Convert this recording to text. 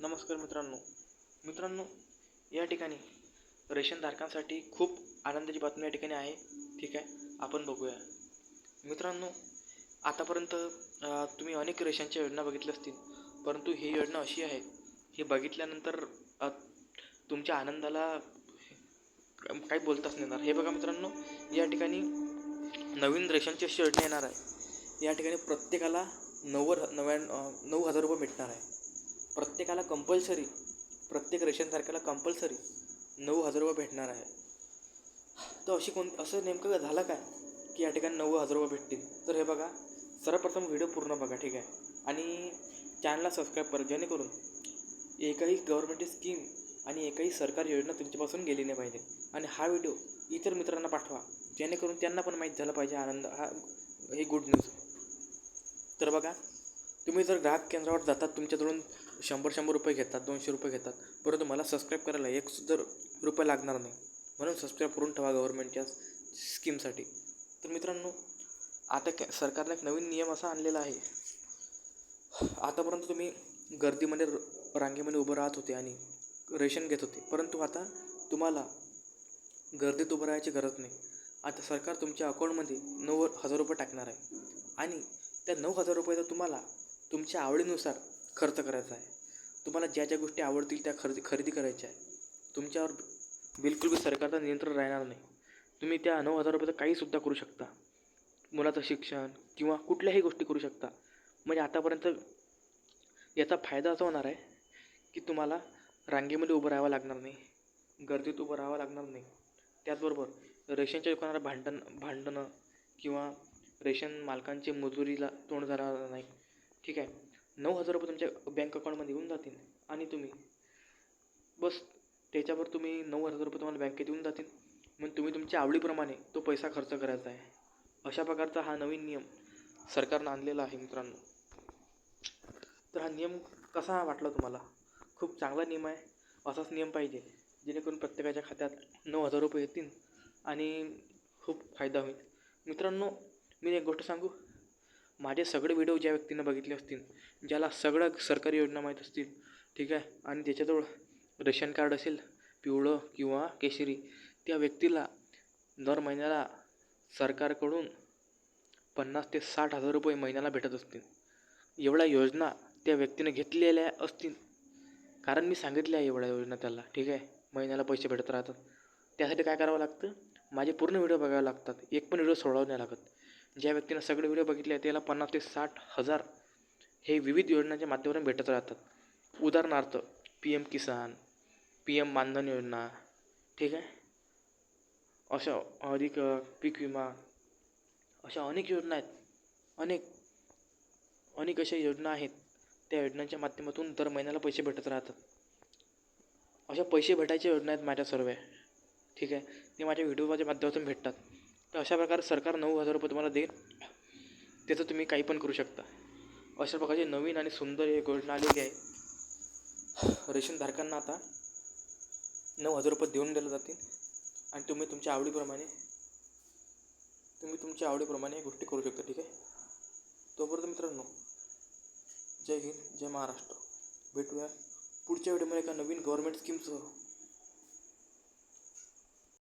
नमस्कार मित्रांनो. मित्रांनो या ठिकाणी रेशनधारकांसाठी खूप आनंदाची बातमी या ठिकाणी आहे. ठीक आहे आपण बघूया. मित्रांनो आतापर्यंत तुम्ही अनेक रेशनच्या योजना बघितल्या असतील परंतु ही योजना अशी आहे ही बघितल्यानंतर तुमच्या आनंदाला काही बोलताच नाही येणार. हे बघा मित्रांनो या ठिकाणी नवीन रेशनची अशी योजना येणार आहे. या ठिकाणी प्रत्येकाला नव्वद नव्याण्णव नऊ हजार रुपये भेटणार आहे. प्रत्येकाला कंपल्सरी प्रत्येक रेशन तारखेला कंपल्सरी नऊ हजार रुपये भेटणार आहे. तर अशी कोण असं नेमकं झालं काय? की या ठिकाणी नऊ हजार रुपये भेटतील. तर हे बघा सर्वप्रथम व्हिडिओ पूर्ण बघा ठीक आहे? आणि चॅनलला सबस्क्राईब करा जेणेकरून एकही गव्हर्मेंटची स्कीम आणि एकही सरकारी योजना तुमच्यापासून गेली नाही पाहिजे. आणि हा व्हिडिओ इतर मित्रांना पाठवा जेणेकरून त्यांना पण माहीत झालं पाहिजे आनंद हा हे गुड न्यूज तर बघा तुम्ही जर ग्राहक केंद्रावर जातात तुमच्याजवळून शंभर शंभर रुपये घेतात दोनशे रुपये घेतात. परंतु मला सबस्क्राईब करायला एक सुद्धा रुपये लागणार नाही म्हणून सबस्क्राईब करून ठेवा गव्हर्नमेंटच्या स्कीमसाठी तर मित्रांनो आता कॅ सरकारने एक नवीन नियम असा आणलेला आहे. आतापर्यंत तुम्ही गर्दीमध्ये र- रांगेमध्ये उभं राहत होते आणि रेशन घेत होते. परंतु आता तुम्हाला गर्दीत उभं राहायची गरज नाही. आता सरकार तुमच्या अकाउंटमध्ये नऊ हजार रुपये टाकणार आहे. आणि त्या नऊ हजार रुपयाचा तुम्हाला तुमच्या आवडीनुसार खर्च करायचा आहे. तुम्हाला ज्या ज्या गोष्टी आवडतील त्या खरेदी खरेदी करायच्या आहे. तुमच्यावर बिलकुल बी सरकारचा नियंत्रण राहणार नाही. तुम्ही त्या नऊ हजार रुपयाचं काहीसुद्धा करू शकता. मुलाचं शिक्षण किंवा कुठल्याही गोष्टी करू शकता. म्हणजे आतापर्यंत याचा फायदा असा होणार आहे की तुम्हाला रांगेमध्ये उभं राहावं लागणार नाही. गर्दीत उभं राहावं लागणार नाही. त्याचबरोबर रेशनच्या दुकानाला भांडण भांडणं किंवा रेशन मालकांचे मजुरीला तोंड धरावं नाही. ठीक आहे? नऊ हजार रुपये तुमच्या बँक अकाउंटमध्ये येऊन जातील. आणि तुम्ही बस त्याच्यावर तुम्ही नऊ हजार रुपये तुम्हाला बँकेत येऊन जातील. मग तुम्ही तुमच्या आवडीप्रमाणे तो पैसा खर्च करायचा आहे. अशा प्रकारचा हा नवीन नियम सरकारनं आणलेला आहे मित्रांनो. तर हा नियम कसा वाटला तुम्हाला? खूप चांगला नियम आहे. असाच नियम पाहिजे. जेणेकरून प्रत्येकाच्या खात्यात नऊ हजार रुपये येतील आणि खूप फायदा होईल. मित्रांनो मी एक गोष्ट सांगू? माझे सगळे व्हिडिओ ज्या व्यक्तीनं बघितले असतील ज्याला सगळं सरकारी योजना माहीत असतील ठीक आहे? आणि त्याच्याजवळ रेशन कार्ड असेल पिवळं किंवा केशरी त्या व्यक्तीला दर महिन्याला सरकारकडून पन्नास ते साठ हजार रुपये महिन्याला भेटत असतील. एवढ्या योजना त्या व्यक्तीने घेतलेल्या असतील. कारण मी सांगितल्या आहे एवढ्या योजना त्याला ठीक आहे? महिन्याला पैसे भेटत राहतात. त्यासाठी काय करावं लागतं? माझे पूर्ण व्हिडिओ बघावे लागतात. एक पण व्हिडिओ सोडावं नाही लागत. ज्या व्यक्तीनं सगळे व्हिडिओ बघितले आहेत त्याला पन्नास ते साठ हजार हे विविध योजनांच्या माध्यमातून भेटत राहतात. उदाहरणार्थ P M Kisan P M Maandhan Yojana ठीक आहे? अशा अधिक पीक विमा अशा अनेक योजना आहेत. अनेक अनेक अशा योजना आहेत. त्या योजनांच्या माध्यमातून दर महिन्याला पैसे भेटत राहतात. अशा पैसे भेटायच्या योजना आहेत माझ्या सर्व. ठीक आहे? ते माझ्या व्हिडिओच्या माध्यमातून भेटतात. तर अशा प्रकारे सरकार नऊ हजार रुपये तुम्हाला देईल. त्याचं तुम्ही काही पण करू शकता. अशा प्रकारची नवीन आणि सुंदर एक योजना आलेली आहे. रेशनधारकांना आता नऊ हजार रुपये देऊन दिले जातील. आणि तुम्ही तुमच्या आवडीप्रमाणे तुम्ही तुमच्या आवडीप्रमाणे गोष्टी करू शकता ठीक आहे? तोपर्यंत मित्रांनो जय हिंद जय महाराष्ट्र. भेटूया पुढच्या व्हिडिओमध्ये एका नवीन गव्हर्मेंट स्कीमसह